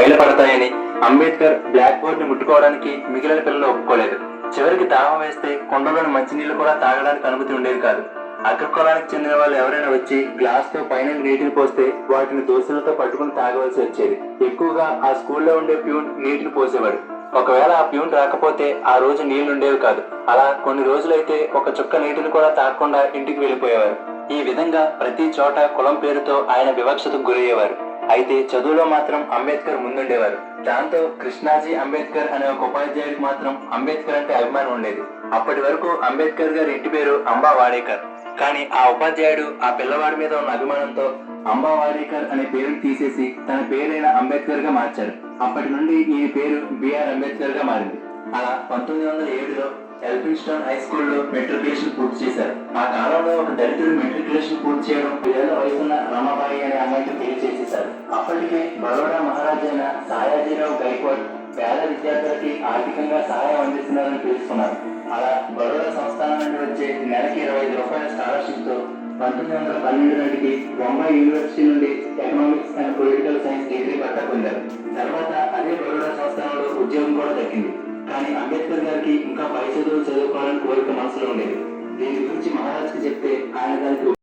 బయలుపడతాయని Ambedkar black బోర్డ్ని ముట్టుకోవడానికి మిగిలిన పిల్లలు ఒప్పుకోలేదు. చివరికి దాహం వేస్తే కొండలోని మంచినీళ్ళు కూడా తాగడానికి అనుమతి ఉండేది కాదు. అగ్రకులానికి చెందిన వాళ్ళు ఎవరైనా వచ్చి గ్లాస్తో పైన నీటిని పోస్తే వాటిని దోశలతో పట్టుకుని తాగవలసి వచ్చేది. ఎక్కువగా ఆ స్కూల్లో ఉండే ప్యూన్ నీటిని పోసేవాడు. ఒకవేళ ఆ ప్యూన్ రాకపోతే ఆ రోజు నీళ్ళు ఉండేవి కాదు. అలా కొన్ని రోజులైతే ఒక చుక్క నీటిని కూడా తాగకుండా ఇంటికి వెళ్ళిపోయేవారు. ఈ విధంగా ప్రతి చోట కులం పేరుతో ఆయన వివక్షతకు గురయ్యేవారు. అయితే చదువులో మాత్రం అంబేద్కర్ ముందుండేవారు. దాంతో కృష్ణాజీ అంబేద్కర్ అనే ఒక ఉపాధ్యాయుడికి మాత్రం అంబేద్కర్ అంటే అభిమానం ఉండేది. అప్పటి వరకు అంబేద్కర్ గారి ఇంటి పేరు అంబా వాడేకర్. కానీ ఆ ఉపాధ్యాయుడు ఆ పిల్లవాడి మీద ఉన్న అభిమానంతో అంబా వాడేకర్ అనే పేరును తీసేసి తన పేరైన అంబేద్కర్గా మార్చారు. అప్పటి నుండి ఈ పేరు బిఆర్ అంబేద్కర్గా మారింది. అలా పంతొమ్మిది వందల ఏడులో ఎల్ఫిన్స్టోన్ హై స్కూల్లో మెట్రికులేషన్ పూర్తి చేశారు. ఆ కాలంలో ఒక దళితుడు మెట్రికులేషన్ పూర్తి చేయడం పిల్లల వయసున్న రమాబాయి అనే అమ్మాయికి పెళ్ళి చేసేశారు. అప్పటికే బరోడా మహారాజైన సాయాజీరావు గైక్వాడ్ పేద విద్యార్థులకి ఆర్థికంగా సహాయం అందిస్తున్నారని తెలుసుకున్నారు. అలా బరోడా సంస్థానం నుండి వచ్చే నెలకి ఇరవై ఐదు రూపాయల స్కాలర్షిప్తో పంతొమ్మిది వందల పన్నెండు నాటికి బొంబాయి యూనివర్సిటీ నుండి economics and political science degree పట్టా పొందారు. తర్వాత అదే బరోడా సంస్థానంలో ఉద్యోగం కూడా దక్కింది. కానీ అంబేద్కర్ గారికి ఇంకా పై చదువులు చదువుకోవాలని కోరిక మనసులో ఉండేది. దీని గురించి మహారాజ్కి చెప్తే ఆయన దానికి